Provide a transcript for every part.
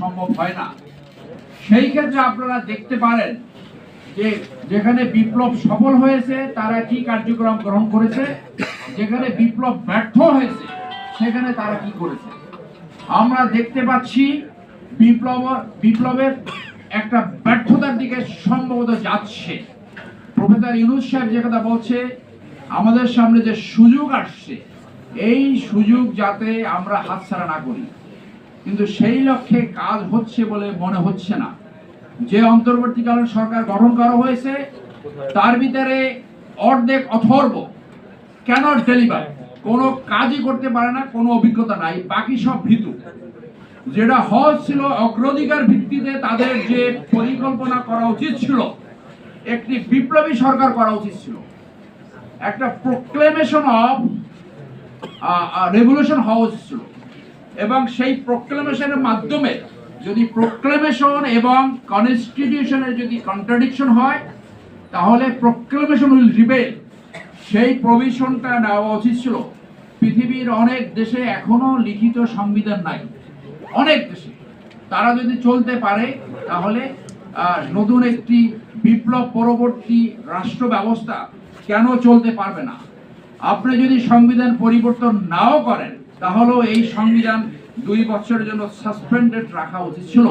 সম্ভব হয় না। সেই ক্ষেত্রে আপনারা দেখতে পারেন যে যেখানে বিপ্লব সফল হয়েছে, তারা কি কার্যক্রম গ্রহণ করেছে? যেখানে বিপ্লব ব্যর্থ হয়েছে, সেখানে তারা কি করেছে? আমরা দেখতে পাচ্ছি বিপ্লব, বিপ্লবের একটা ব্যর্থতার দিকে সম্ভবত যাচ্ছে। প্রফেসর ইউনুস সাহেব যে কথা বলছে, আমাদের সামনে যে সুযোগ আসছে, এই সুযোগ যাতে আমরা হাতছাড়া না করি। কিন্তু সেই লক্ষ্যে কাজ হচ্ছে বলে মনে হচ্ছে না। যে অন্তর্বর্তীকালীন সরকার গঠন করা হয়েছে, তার ভিতরে অর্ধেক অথর্ব কেন ডেলিভার কোনো কাজই করতে পারে না, কোনো অভিজ্ঞতা নাই, বাকি সব ভীতু। যেটা হজ ছিল অগ্রাধিকার ভিত্তিতে তাদের যে পরিকল্পনা করা উচিত ছিল, একটি বিপ্লবী সরকার করা উচিত ছিল। একটা প্রোক্লেমেশন অফ রেভলিউশন হওয়া উচিত ছিল। এবং সেই প্রোক্লেমেশনের মাধ্যমে যদি প্রোক্লেমেশন এবং কনস্টিটিউশনের যদি কন্ট্রাডিকশন হয়, তাহলে প্রোক্লেমেশন উইল রিবেল সেই প্রভিশনটা নেওয়া উচিত ছিল। পৃথিবীর অনেক দেশে এখনও লিখিত সংবিধান নাই। অনেক দেশে। তারা যদি চলতে পারে, তাহলে নতুন একটি বিপ্লব পরবর্তী রাষ্ট্র ব্যবস্থা কেন চলতে পারবে না? আপনি যদি সংবিধান পরিবর্তন নাও করেন তাহলেও এই সংবিধান দুই বছরের জন্য সাসপেন্ডেড রাখা উচিত ছিল।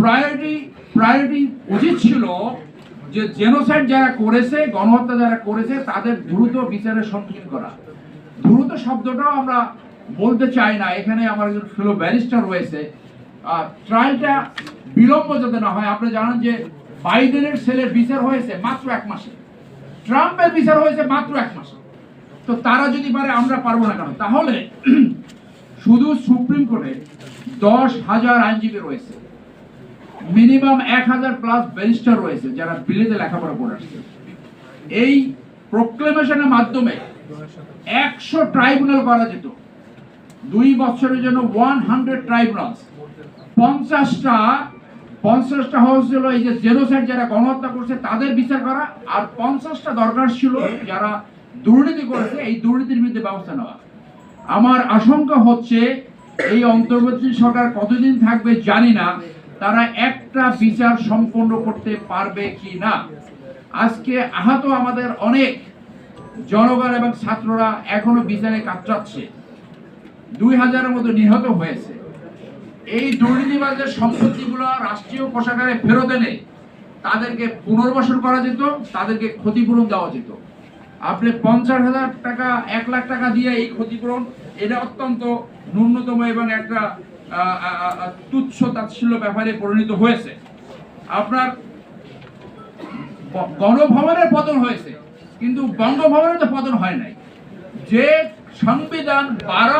প্রায়োরিটি প্রায়োরিটি উচিত ছিল যে জেনোসাইড যারা করেছে, গণহত্যা যারা করেছে, তাদের দ্রুত বিচারের সম্মুখীন করা। দ্রুত শব্দটাও আমরা বলতে চাই না। এখানে আমার একজন ফেলো ব্যারিস্টার রয়েছে। ট্রায়ালটা বিলম্ব যাতে না হয়, আপনি জানেন যে বাইডেনের ছেলের বিচার হয়েছে মাত্র এক মাসে। ট্রাম্পের বিচার হয়েছে মাত্র এক মাসে। তো তারা যদি পারে, আমরা পারব না কেন? তাহলে শুধু সুপ্রিম কোর্টে দশ হাজার আইনজীবী রয়েছে। মিনিমাম এক হাজার প্লাস ব্যারিস্টার রয়েছে যারা বিলেতে লেখাপড়া করে আসছে। এই প্রোক্লেমেশনের মাধ্যমে একশো ট্রাইব্যুনাল করা যেত। দুই বছরের জন্য ওয়ান হান্ড্রেড ট্রাইব্যুনালস পঞ্চাশটা পঞ্চাশটা হয়েছিল এই যে জেনোসাইড যারা গণহত্যা করছে, তাদের বিচার করা। আর পঞ্চাশটা দরকার ছিল যারা দুর্নীতি করেছে, এই দুর্নীতির বিরুদ্ধে ব্যবস্থা নেওয়া। আমার আশঙ্কা হচ্ছে, এই অন্তর্বর্তী সরকার কতদিন থাকবে জানি না, তারা একটা বিচার সম্পন্ন করতে পারবে কি না। আজকে আহত আমাদের অনেক জনগণ এবং ছাত্ররা এখনও বিচারে কাতরাচ্ছে। দুই হাজারের মতো নিহত হয়েছে। এই দুর্নীতিবাজের সম্পত্তিগুলো রাষ্ট্রীয় কোষাগারে ফেরত এনে তাদেরকে পুনর্বাসন করা যেত, তাদেরকে ক্ষতিপূরণ দেওয়া যেত। আপনি পঞ্চাশ হাজার টাকা, এক লাখ টাকা দিয়ে এই ক্ষতিপূরণ, এটা অত্যন্ত ন্যূনতম এবং একটা তুচ্ছ তাচ্ছিল্য ব্যাপারে পরিণত হয়েছে। আপনার গণভবনের পতন হয়েছে, কিন্তু বঙ্গভবনের তো পতন হয় নাই। যে সংবিধান বারো